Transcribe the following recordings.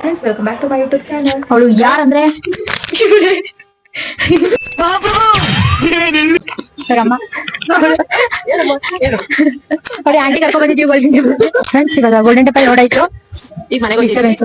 Friends welcome back to my YouTube channel ಅವಳು ಯಾರಂದ್ರೆ? Aunty ಕರ್ಕೊಂಡ್ ಬಂದಿದ್ದೀವಿ ಗೋಲ್ಡನ್ ಟೆಂಪಲ್ ಫ್ರೆಂಡ್ಸ್ ಇವಾಗ ಗೋಲ್ಡನ್ ಟೆಂಪಲ್ ನೋಡಾಯ್ತು ಈಗ ಮನೆಗೆ disturbance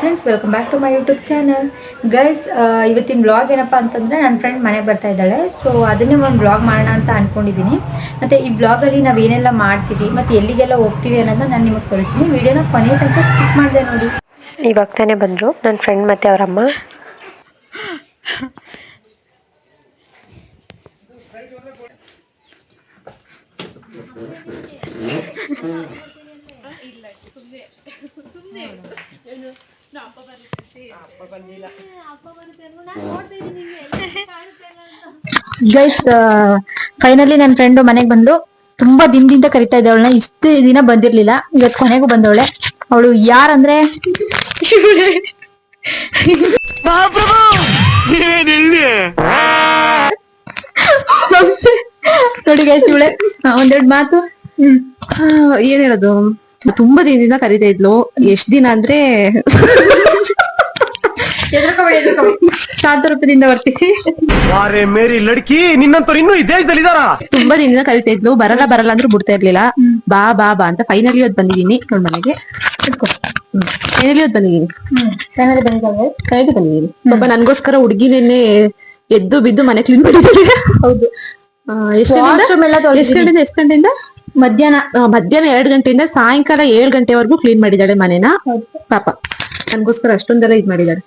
Friends welcome back to my YouTube channel guys ಇವತ್ತಿನ ಬ್ಲಾಗ್ ಏನಪ್ಪ ಅಂತಂದರೆ ನನ್ನ ಫ್ರೆಂಡ್ ಮನೆಗೆ ಬರ್ತಾ ಇದ್ದಾಳೆ. ಸೊ ಅದನ್ನೇ ಒಂದು ಬ್ಲಾಗ್ ಮಾಡೋಣ ಅಂತ ಅಂದ್ಕೊಂಡಿದ್ದೀನಿ ಮತ್ತು ಈ ಬ್ಲಾಗಲ್ಲಿ ನಾವು ಏನೆಲ್ಲ ಮಾಡ್ತೀವಿ ಮತ್ತು ಎಲ್ಲಿಗೆಲ್ಲ ಹೋಗ್ತೀವಿ ಅನ್ನೋದನ್ನ ನಾನು ನಿಮಗೆ ತೋರಿಸ್ತೀನಿ. ವೀಡಿಯೋನ ಕೊನೆ ತನಕ ಸ್ಕಿಪ್ ಮಾಡಿದೆ ನೋಡಿ. ಇವಾಗ ತಾನೇ ಬಂದರು ನನ್ನ ಫ್ರೆಂಡ್ ಮತ್ತು ಅವರಮ್ಮ. ಗೈಸ್ ಫೈನಲಿ ನನ್ನ ಫ್ರೆಂಡು ಮನೆಗೆ ಬಂದು ತುಂಬಾ ದಿನದಿಂದ ಕರಿತಾ ಇದ್ದೆ ಅವಳನ್ನ. ಇಷ್ಟು ದಿನ ಬಂದಿರ್ಲಿಲ್ಲ. ಇವತ್ತು ಕೊನೆಗೂ ಬಂದವಳೆ. ಅವಳು ಯಾರಂದ್ರೆ? ನೋಡಿ ಗೈಸ್ ಇವಳೆ ಒಂದೆರಡು ಮಾತು. ಏನ್ ಹೇಳೋದು? ತುಂಬಾ ದಿನದಿಂದ ಕರಿತಾ ಇದ್ಲು. ಎಷ್ಟ್ ದಿನ ಅಂದ್ರೆ ಶಾಂತ ರೂಪದಿಂದ ವರ್ತಿಸಿ. ವಾರೆ ಮೇರಿ ಲಡ್ಕಿ ನಿನ್ನಂತವ್ರು ಇನ್ನು ಈ ದೇಶದಲ್ಲಿ ಇದಾರ ತುಂಬಾ ದಿನದಿಂದ ಕರಿತಾ ಇದ್ಲು. ಬರಲ್ಲ ಬರಲ್ಲ ಅಂದ್ರೂ ಬಿಡ್ತಾ ಇರ್ಲಿಲ್ಲ. ಬಾ ಬಾ ಬಾ ಅಂತ ಫೈನಲಿ ಇವತ್ತು ಬಂದಿದ್ದೀನಿ. ನೋಡ್ ಮನೆಗೆ. ಫೈನಲಿ ಇವತ್ತು ಬಂದಿದೀನಿ ಫೈನಲಿ ಬಂದಿದ್ದಾವೆ ಬಂದಿದೀನಿ ಪಾಪ ನನ್ಗೋಸ್ಕರ ಹುಡುಗಿ ನಿನ್ನೆ ಎದ್ದು ಬಿದ್ದು ಮನೆ ಕ್ಲೀನ್ ಮಾಡಿದ್ದಾರೆ. ಹೌದು. ಎಷ್ಟು ಗಂಟೆಯಿಂದ? ಎಷ್ಟು ಗಂಟೆಯಿಂದ? ಮಧ್ಯಾಹ್ನ ಮಧ್ಯಾಹ್ನ ಎರಡ್ ಗಂಟೆಯಿಂದ ಸಾಯಂಕಾಲ ಏಳ್ ಗಂಟೆವರೆಗೂ ಕ್ಲೀನ್ ಮಾಡಿದ್ದಾಳೆ ಮನೆನ? ಪಾಪ. ನನ್ಗೋಸ್ಕರ ಅಷ್ಟೊಂದೆಲ್ಲ ಇದ್ ಮಾಡಿದಾಳೆ.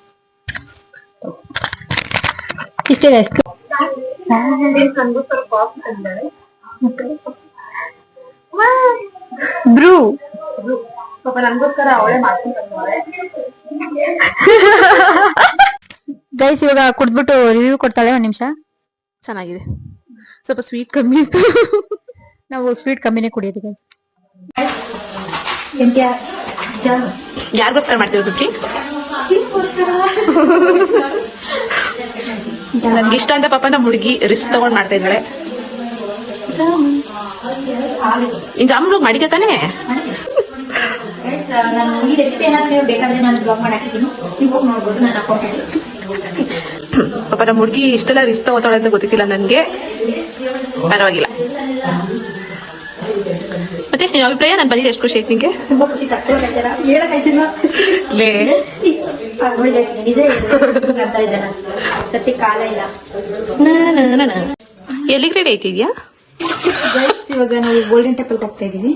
ಇಷ್ಟೇ ಬ್ರೂ. ಪಾಪ ಗೈಸ್ ಇವಾಗ ಕುಡ್ದ್ಬಿಟ್ಟು ರಿವ್ಯೂ ಕೊಡ್ತಾಳೆ ಒಂದ್ ನಿಮಿಷ. ಚೆನ್ನಾಗಿದೆ. ಸ್ವಲ್ಪ ಸ್ವೀಟ್ ಕಮ್ಮಿ ಇತ್ತು. ನಾವು ಸ್ವೀಟ್ ಕಮ್ಮಿನೇ ಕುಡಿಯೋದು ಗೈಸ್ ಯಾರಿಗೋಸ್ಕರ ಮಾಡ್ತಿರೋದು ದುಡ್ಡಿ ನನ್ಗೆ ಇಷ್ಟ ಅಂತ ಪಾಪ ನಮ್ಮ ಹುಡುಗಿ ರಿಸ್ಕ್ ತಗೊಂಡ್ ಮಾಡ್ತಾ ಇದ್ದಾಳೆ. ಇನ್ ಜಾಮೂನ್ ಮಾಡಿಕೆ ತಾನೇ? ನಾನು ಈ ರೆಸಿಪಿ ಏನಾದ್ರು ನೀವು ಬೇಕಾದ್ರೆ ನಾನು ಬ್ಲಾಗ್ ಮಾಡಿ ಹಾಕಿದ್ದೀನಿ ನೀವು ಹೋಗಿ ನೋಡ್ಬೋದು ನಾನು ಅಕೌಂಟಲ್ಲಿ ಪಾಪ ನಮ್ಮ ಹುಡುಗಿ ಇಷ್ಟೆಲ್ಲ ರಿಸ್ಕ್ ತಗೋತಾಳೆ ಅಂತ ಗೊತ್ತಿಲ್ಲ ನನ್ಗೆ. ಪರವಾಗಿಲ್ಲ. ಮತ್ತೆ ನಿನ್ನ ಅಭಿಪ್ರಾಯ ನಾನು ಬಂದಿದ್ದೆ ಎಷ್ಟು ಖುಷಿ ಆಯ್ತು ನಿಂಗೆ ಎಲ್ಲಿಗೆ ರೆಡಿ ಆಯ್ತಿದ್ಯಾ? ಇವಾಗ ನಾವು ಗೋಲ್ಡನ್ ಟೆಂಪಲ್ ಹೋಗ್ತಾ ಇದೀವಿ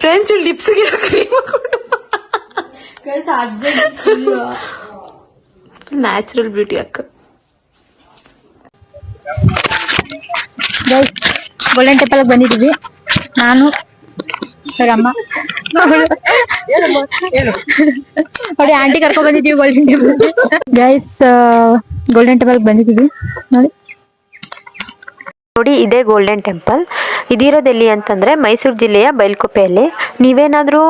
ಫ್ರೆಂಡ್ಸ್ ಲಿಪ್ಸ್ಗೆ ಕ್ರೀಮ್ ನ್ಯಾಚುರಲ್ ಬ್ಯೂಟಿ ಅಕ್ಕ. ಗೈಸ್ ಗೋಲ್ಡನ್ ಟೆಂಪಲ್ ಬಂದಿದ್ದೀವಿ. ನಾನು ಅವರಮ್ಮ ನೋಡಿ ಆಂಟಿ ಕರ್ಕೊಂಡ್ ಬಂದಿದೀವಿ golden temple guys golden temple ಬಂದಿದ್ದೀವಿ. ನೋಡಿ. ನೋಡಿ, ಇದೇ ಗೋಲ್ಡನ್ ಟೆಂಪಲ್ ಇದಿರೋದೆಲ್ಲಿ ಅಂತಂದರೆ ಮೈಸೂರು ಜಿಲ್ಲೆಯ ಬೈಲ್ಕೊಪ್ಪೆಯಲ್ಲಿ ನೀವೇನಾದರೂ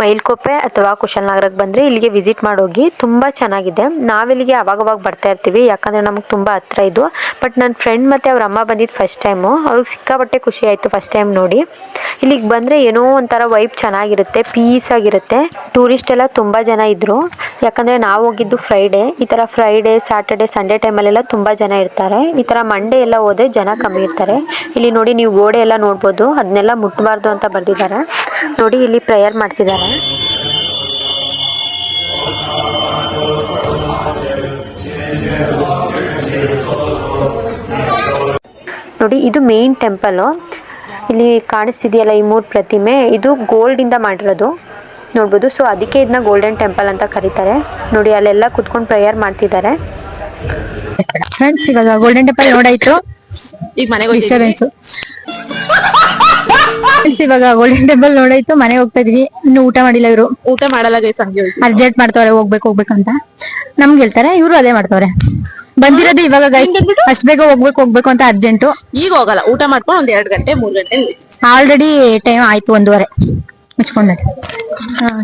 ಬೈಲ್ಕೊಪ್ಪೆ ಅಥವಾ ಕುಶಾಲನಗರಕ್ಕೆ ಬಂದರೆ ಇಲ್ಲಿಗೆ ವಿಸಿಟ್ ಮಾಡೋಗಿ ತುಂಬ ಚೆನ್ನಾಗಿದೆ. ನಾವಿಲ್ಲಿಗೆ ಅವಾಗವಾಗ ಬರ್ತಾ ಇರ್ತೀವಿ, ಯಾಕಂದರೆ ನಮಗೆ ತುಂಬ ಹತ್ರ ಇದು. ಬಟ್ ನನ್ನ ಫ್ರೆಂಡ್ ಮತ್ತು ಅವ್ರ ಅಮ್ಮ ಬಂದಿದ್ದು ಫಸ್ಟ್ ಟೈಮು ಅವ್ರಿಗೆ ಸಿಕ್ಕಾಪಟ್ಟೆ ಖುಷಿ ಆಯಿತು ಫಸ್ಟ್ ಟೈಮ್ ನೋಡಿ. ಇಲ್ಲಿಗೆ ಬಂದರೆ ಏನೋ ಒಂಥರ ವೈಬ್ ಚೆನ್ನಾಗಿರುತ್ತೆ ಪೀಸ್ ಆಗಿರುತ್ತೆ. ಟೂರಿಸ್ಟ್ ಎಲ್ಲ ತುಂಬ ಜನ ಇದ್ದರು ಯಾಕಂದರೆ ನಾವು ಹೋಗಿದ್ದು ಫ್ರೈಡೇ ಈ ಥರ ಫ್ರೈಡೇ ಸ್ಯಾಟರ್ಡೆ ಸಂಡೇ ಟೈಮಲ್ಲೆಲ್ಲ ತುಂಬ ಜನ ಇರ್ತಾರೆ. ಈ ಥರ ಮಂಡೇ ಎಲ್ಲ ಹೋದರೆ ಜನ ಕಮ್ಮಿ ಇರ್ತಾರೆ. ಇಲ್ಲಿ ನೋಡಿ ನೀವು ಗೋಡೆ ಎಲ್ಲ ನೋಡ್ಬೋದು. ಅದನ್ನೆಲ್ಲ ಮುಟ್ಟಬಾರ್ದು ಅಂತ ಬರ್ದಿದ್ದಾರೆ. ನೋಡಿ ಇಲ್ಲಿ ಪ್ರೇಯರ್ ಮಾಡ್ತಿದ್ದಾರೆ. ನೋಡಿ ಇದು ಮೇನ್ ಟೆಂಪಲು ಇಲ್ಲಿ ಕಾಣಿಸ್ತಿದೆಯಲ್ಲ ಈ ಮೂರು ಪ್ರತಿಮೆ? ಇದು ಗೋಲ್ಡಿಂದ ಮಾಡಿರೋದು. ನೋಡ್ಬೋದು. ಸೊ ಅದಕ್ಕೆ ಇದನ್ನ ಗೋಲ್ಡನ್ ಟೆಂಪಲ್ ಅಂತ ಕರೀತಾರೆ. ನೋಡಿ ಅಲ್ಲೆಲ್ಲ ಕುತ್ಕೊಂಡು ಪ್ರೇಯರ್ ಮಾಡ್ತಿದ್ದಾರೆ. ಫ್ರೆಂಡ್ಸ್ ಇವಾಗ ಗೋಲ್ಡನ್ ಟೆಂಪಲ್ ನೋಡಾಯ್ತು. ಈಗ ಮನೆಗೆ ಡಿಸ್ಟರ್ಬೆನ್ಸ್ Friends, ಇವಾಗ ಗೋಲ್ಡನ್ ಟೆಂಪಲ್ ನೋಡಾಯ್ತು ಮನೆಗೆ ಹೋಗ್ತಾ ಇದೀವಿ. ಇನ್ನು ಊಟ ಮಾಡಿಲ್ಲ ಇವರು. ಊಟ ಮಾಡಲ್ಲ ಗೈಸ್ ಹಂಗೆ ಹೋಯ್ತು. ಅರ್ಜೆಂಟ್ ಮಾಡ್ತಾವ್ರೆ ಹೋಗ್ಬೇಕು ಹೋಗ್ಬೇಕಂತ. ನಮ್ಗೆ ಹೇಳ್ತಾರೆ ಇವ್ರು ಅದೇ ಮಾಡ್ತಾವ್ರೆ. ಬಂದಿರೋದು ಇವಾಗ ಗೈಸ್ ಅಷ್ಟ್ ಬೇಗ ಹೋಗ್ಬೇಕು ಹೋಗ್ಬೇಕು ಅಂತ ಅರ್ಜೆಂಟು ಈಗ ಹೋಗಲ್ಲ ಊಟ ಮಾಡ್ಕೊಂಡು ಒಂದ್ ಎರಡ್ ಗಂಟೆ ಮೂರ್ ಗಂಟೆ. ಆಲ್ರೆಡಿ ಟೈಮ್ ಆಯ್ತು ಒಂದೂವರೆ. ಮುಚ್ಕೊಂಡೆ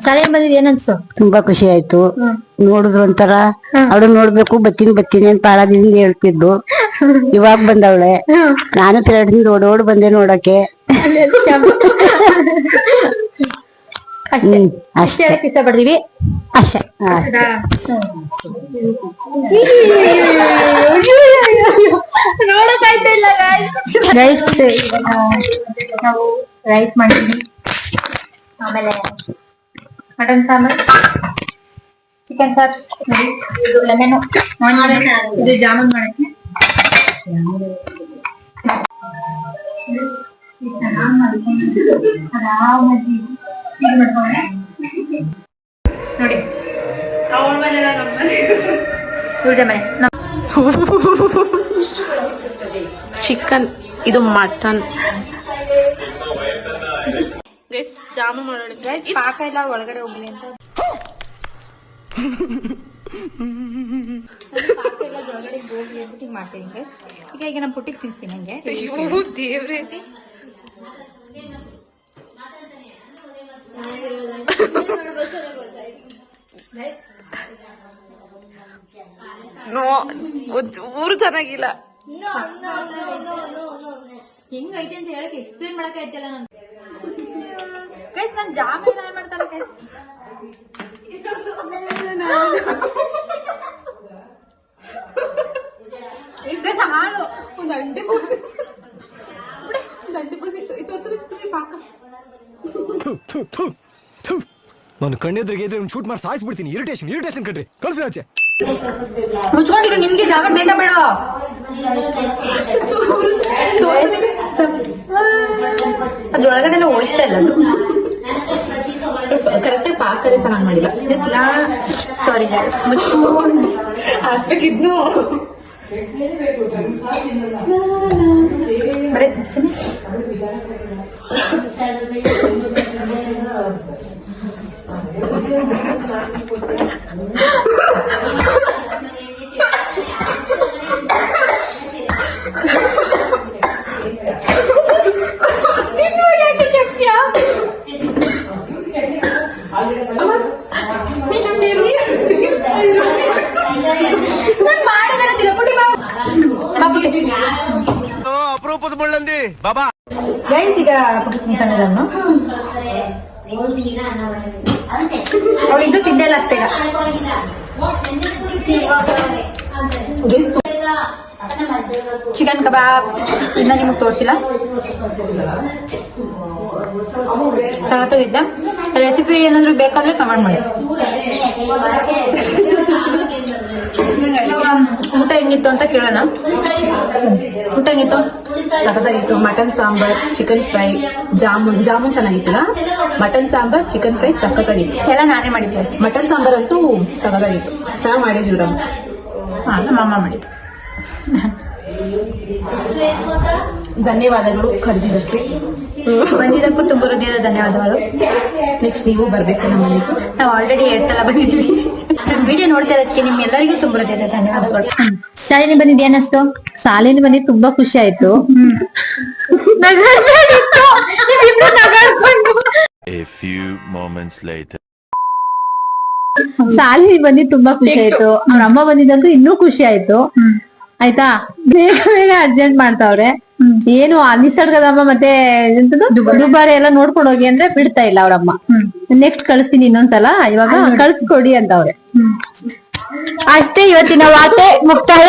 ಶಾಲೆ ಬಂದಿದ್ ಏನನ್ಸು ತುಂಬಾ ಖುಷಿ ಆಯ್ತು. ನೋಡಿದ್ರು ಒಂಥರ ಅವಳು ನೋಡ್ಬೇಕು ಬತ್ತೀನಿ ಬತ್ತೀನಿ ಅಂತ ಪಾಳದಿಂದ ಹೇಳ್ತಿದ್ದು ಇವಾಗ ಬಂದವಳೆ. ನಾನು ತಿರುಗದಿಂದ ಓಡೋಡ್ ಬಂದೆ ನೋಡಕ್ಕೆ ಹ್ಮ್, ಅಷ್ಟೇ. ಅಷ್ಟೇ. ಹೇಳಕ್ ಇಷ್ಟಪಡ್ತೀವಿ. ಅಷ್ಟೇ. ಅಷ್ಟೇ. ನೋಡಕ್ಕಾಯ್ತಾ ಇಲ್ಲ ಗೈಸ್ ನಾವು ರೈಸ್ ಮಾಡಿದ್ವಿ ಆಮೇಲೆ ಮಟನ್ ಸಾಂಬಾರ್. ಚಿಕನ್ ಸಾರ್. ಲೆಮನ್ ಇದು ಜಾಮೂನ್ ಮಾಡಕ್ಕೆ. ಮನೆ. ಚಿಕನ್ ಇದು ಮಟನ್ ಜಾಮೂನ್ ಮಾಡೋಣ. ಪಾಕ ಎಲ್ಲ ಒಳಗಡೆ ಹೋಗ್ಲಿ ಅಂತ. ಮಾಡ್ತೀನಿ. ಈಗ ಈಗ ನಮ್ಮ ಪುಟ್ಟಿಗೆ ತಿನ್ಸ್ತೀನಿ ಹಂಗೆ ದೇವ್ರೆ ನೋ ಒಂಚೂರು ಚೆನ್ನಾಗಿಲ್ಲ ಹೆಂಗೈತೆ ಅಂತ ಹೇಳಕ್ ಎಕ್ಸ್ಪ್ಲೇನ್ ಮಾಡಕ್ ಆಯ್ತಲ್ಲ ನಾನು ಗೈಸ್ ನಾನು ಜಾಮೂನ್ ಮಾಡ್ತಾರೆ ಗೈಸ್ ಗೈಸ್ ಹಾಳು ಒಂದು ಅಂಡೆ ಒಂದು ಅಂಡೆ ತೋರಿಸಿದ್ರೆ ಪಾಕ ನಾನು ಕಣ್ಣೆದ್ರಿಗೆ ಇದ್ರೆ ಒಂದು ಶೂಟ್ ಮಾಡಿ ಸಾಯಿಸ್ಬಿಡ್ತೀನಿ ಇರಿಟೇಷನ್ ಇರಿಟೇಷನ್ ಕಣ್ರಿ. ಕಳ್ಸಿ ಆಚೆ. ಮುಚ್ಕೊಂಡಿರು ನಿಮ್ಗೆ ಜಾಗ ಬೇಡ ಬೇಡ. ಅದ್ರೊಳಗಡೆ ಎಲ್ಲ ಹೋಯ್ತಾ ಇಲ್ಲ ಆಗಿ ಪಾಕರೆ ಚೆನ್ನಾಗಿ ಮಾಡಿಲ್ಲ. ಸಾರಿ ಮುಚ್ಕೊಂಡು ಹಾಕ್ಬೇಕಿದ್ನು ಬರೀ ಅಪರೂಪದ ಮುಳ್ಳಂದಿ. ಬಾಬಾ. ಗೈಸ್, ಈಗ ಪುಟ್ಟ ಸಣ್ಣದನ್ನು ಅವಳಿದ್ದು ತಿಂದೆ ಇಲ್ಲ ಅಷ್ಟೇ ಚಿಕನ್ ಕಬಾಬ್. ಇನ್ನ ನಿಮಗೆ ತೋರಿಸಿಲ್ಲ. ಸಗತ್ತಾಗಿದ್ದೆ ರೆಸಿಪಿ ಏನಾದ್ರು ಬೇಕಾದ್ರೆ ಕಮೆಂಟ್ ಮಾಡಿ. ಊಟ ಹೆಂಗಿತ್ತು ಅಂತ ಕೇಳೋಣ. ಊಟ ಹೆಂಗಿತ್ತು? ಸಖತ್ತಾಗಿತ್ತು. Mutton sambar chicken fry jamun. Jamun ಚೆನ್ನಾಗಿತ್ತಲ್ಲ? Mutton sambar chicken fry ಸಖತ್ತಾಗಿತ್ತು. ಎಲ್ಲ ನಾನೇ ಮಾಡಿದ್ದೆ. ಮಟನ್ ಸಾಂಬಾರ್ ಅಂತೂ ಸಖತ್ತಾಗಿತ್ತು. ಚೆನ್ನಾಗಿ ಮಾಡಿದ್ವಿ ನಮ್ಮ ಅಮ್ಮ ಮಾಡಿದ್ದು. ಧನ್ಯವಾದಗಳು ಕರೆದಿದ್ದಕ್ಕೆ. ಬಂದಿದ್ದಕ್ಕೂ ತುಂಬ ಹೃದಯದ ಧನ್ಯವಾದಗಳು. ನೆಕ್ಸ್ಟ್ ನೀವು ಬರಬೇಕು ನಮ್ಮ ಮನೆಗೆ ನಾವು ಆಲ್ರೆಡಿ ಎರಡ್ ಸಲ ಬಂದಿದ್ವಿ ವಿಡಿಯೋ ನೋಡ್ತಾ ಇರೋದಕ್ಕೆ ನಿಮ್ಗೆಲ್ಲರಿಗೂ ತುಂಬ ಹೃದಯದ ಧನ್ಯವಾದಗಳು. ಶಾಲಿನಿ ಬಂದಿದ್ ಏನಿಸ್ತು ಬಂದಿದ್ ತುಂಬಾ ಖುಷಿ ಆಯ್ತು. A few moments later. Shalini ಬಂದಿದ್ ತುಂಬಾ ಖುಷಿ ಆಯ್ತು. ಅವ್ರ ಅಮ್ಮ ಬಂದಿದ್ದಂತೂ ಇನ್ನೂ ಖುಷಿ ಆಯ್ತು. ಆಯ್ತಾ? ಬೇಗ ಬೇಗ ಅರ್ಜೆಂಟ್ ಮಾಡ್ತಾವ್ರೆ. ಏನು ಆ ನಿಸರ್ಗದಮ್ಮ ಮತ್ತೆ ಎಂತದು? ದುಬಾರಿ. ಎಲ್ಲ ನೋಡ್ಕೊಂಡು ಹೋಗಿ ಅಂದ್ರೆ ಬಿಡ್ತಾ ಇಲ್ಲ ಅವ್ರಮ್ಮ. ನೆಕ್ಸ್ಟ್ ಕಳಿಸ್ತೀನಿ ಇನ್ನೊಂದ್ಸಲ. ಇವಾಗ ಕಳ್ಸ್ಕೊಡಿ ಅಂತವ್ರೆ. ಅಷ್ಟೇ ಇವತ್ತಿನ ವಾರ್ತೆ ಮುಕ್ತಾಯ.